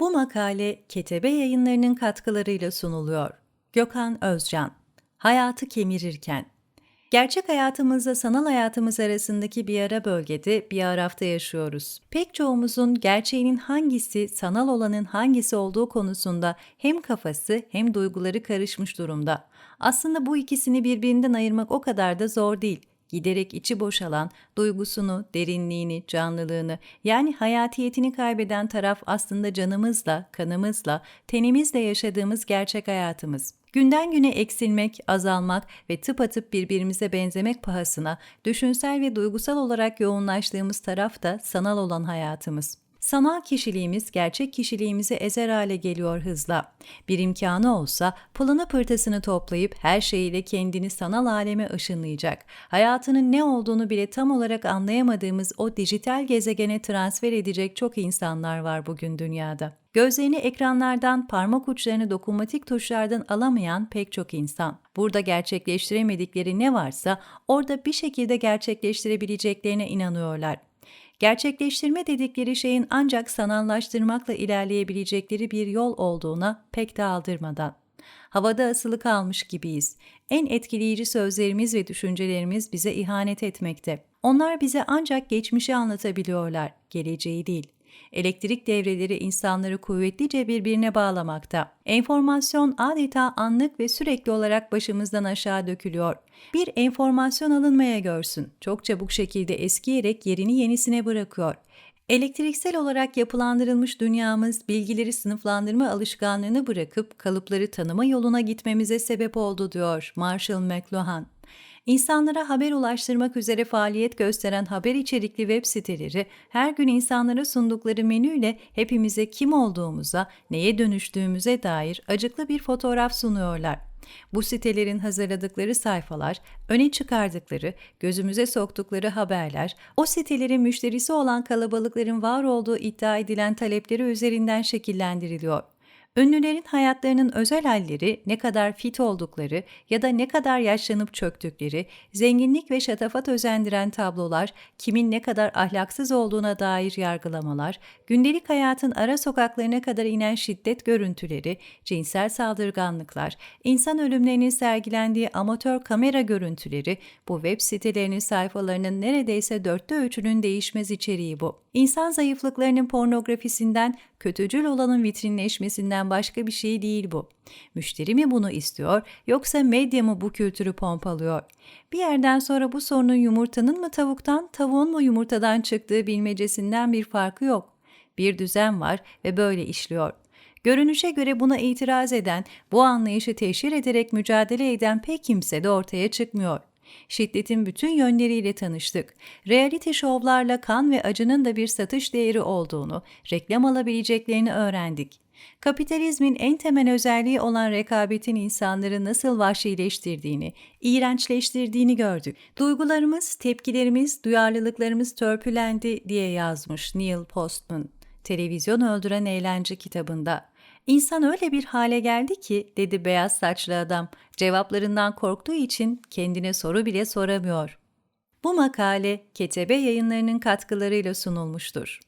Bu makale Ketebe Yayınları'nın katkılarıyla sunuluyor. Gökhan Özcan Hayatı kemirirken Gerçek hayatımızla sanal hayatımız arasındaki bir ara bölgede bir arafta yaşıyoruz. Pek çoğumuzun gerçeğinin hangisi, sanal olanın hangisi olduğu konusunda hem kafası hem duyguları karışmış durumda. Aslında bu ikisini birbirinden ayırmak o kadar da zor değil giderek içi boşalan, duygusunu, derinliğini, canlılığını yani hayatiyetini kaybeden taraf aslında canımızla, kanımızla, tenimizle yaşadığımız gerçek hayatımız. Günden güne eksilmek, azalmak ve tıpatıp birbirimize benzemek pahasına düşünsel ve duygusal olarak yoğunlaştığımız taraf da sanal olan hayatımız. Sanal kişiliğimiz gerçek kişiliğimizi ezer hale geliyor hızla. Bir imkanı olsa pılını pırtasını toplayıp her şeyiyle kendini sanal aleme ışınlayacak. Hayatının ne olduğunu bile tam olarak anlayamadığımız o dijital gezegene transfer edecek çok insanlar var bugün dünyada. Gözlerini ekranlardan, parmak uçlarını dokunmatik tuşlardan alamayan pek çok insan. Burada gerçekleştiremedikleri ne varsa orada bir şekilde gerçekleştirebileceklerine inanıyorlar. Gerçekleştirme dedikleri şeyin ancak sanallaştırmakla ilerleyebilecekleri bir yol olduğuna pek de aldırmadan. Havada asılı kalmış gibiyiz. En etkileyici sözlerimiz ve düşüncelerimiz bize ihanet etmekte. Onlar bize ancak geçmişi anlatabiliyorlar, geleceği değil. Elektrik devreleri insanları kuvvetlice birbirine bağlamakta. Enformasyon adeta anlık ve sürekli olarak başımızdan aşağı dökülüyor. Bir enformasyon alınmaya görsün. Çok çabuk şekilde eskiyerek yerini yenisine bırakıyor. Elektriksel olarak yapılandırılmış dünyamız bilgileri sınıflandırma alışkanlığını bırakıp kalıpları tanıma yoluna gitmemize sebep oldu diyor Marshall McLuhan. İnsanlara haber ulaştırmak üzere faaliyet gösteren haber içerikli web siteleri her gün insanlara sundukları menüyle hepimize kim olduğumuza, neye dönüştüğümüze dair acıklı bir fotoğraf sunuyorlar. Bu sitelerin hazırladıkları sayfalar, öne çıkardıkları, gözümüze soktukları haberler, o sitelerin müşterisi olan kalabalıkların var olduğu iddia edilen talepleri üzerinden şekillendiriliyor. Ünlülerin hayatlarının özel halleri, ne kadar fit oldukları ya da ne kadar yaşlanıp çöktükleri, zenginlik ve şatafat özendiren tablolar, kimin ne kadar ahlaksız olduğuna dair yargılamalar, gündelik hayatın ara sokaklarına kadar inen şiddet görüntüleri, cinsel saldırganlıklar, insan ölümlerinin sergilendiği amatör kamera görüntüleri, bu web sitelerinin sayfalarının neredeyse dörtte üçünün değişmez içeriği bu. İnsan zayıflıklarının pornografisinden kötücül olanın vitrinleşmesinden başka bir şey değil bu. Müşteri mi bunu istiyor yoksa medya mı bu kültürü pompalıyor? Bir yerden sonra bu sorunun yumurtanın mı tavuktan, tavuğun mu yumurtadan çıktığı bilmecesinden bir farkı yok. Bir düzen var ve böyle işliyor. Görünüşe göre buna itiraz eden, bu anlayışı teşhir ederek mücadele eden pek kimse de ortaya çıkmıyor. Şiddetin bütün yönleriyle tanıştık. Reality şovlarla kan ve acının da bir satış değeri olduğunu, reklam alabileceklerini öğrendik. Kapitalizmin en temel özelliği olan rekabetin insanları nasıl vahşileştirdiğini, iğrençleştirdiğini gördük. Duygularımız, tepkilerimiz, duyarlılıklarımız törpülendi diye yazmış Neil Postman. Televizyon Öldüren Eğlence kitabında. İnsan öyle bir hale geldi ki, dedi beyaz saçlı adam, cevaplarından korktuğu için kendine soru bile soramıyor. Bu makale Ketebe yayınlarının katkılarıyla sunulmuştur.